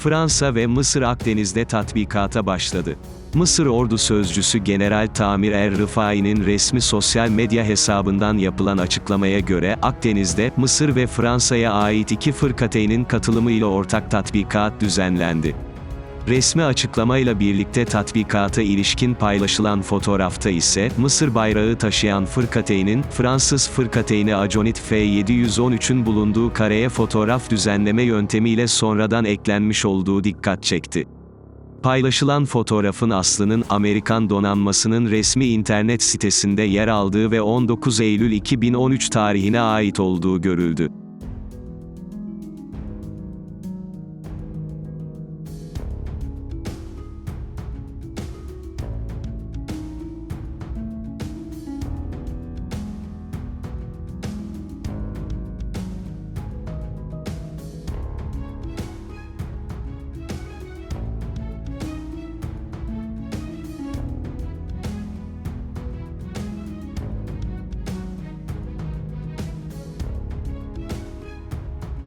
Fransa ve Mısır Akdeniz'de tatbikata başladı. Mısır ordu sözcüsü General Tamir Er Rıfai'nin resmi sosyal medya hesabından yapılan açıklamaya göre Akdeniz'de Mısır ve Fransa'ya ait iki fırkateynin katılımıyla ortak tatbikat düzenlendi. Resmi açıklamayla birlikte tatbikata ilişkin paylaşılan fotoğrafta ise Mısır bayrağı taşıyan fırkateynin Fransız fırkateyni Aconit F713'ün bulunduğu kareye fotoğraf düzenleme yöntemiyle sonradan eklenmiş olduğu dikkat çekti. Paylaşılan fotoğrafın aslının Amerikan donanmasının resmi internet sitesinde yer aldığı ve 19 Eylül 2013 tarihine ait olduğu görüldü.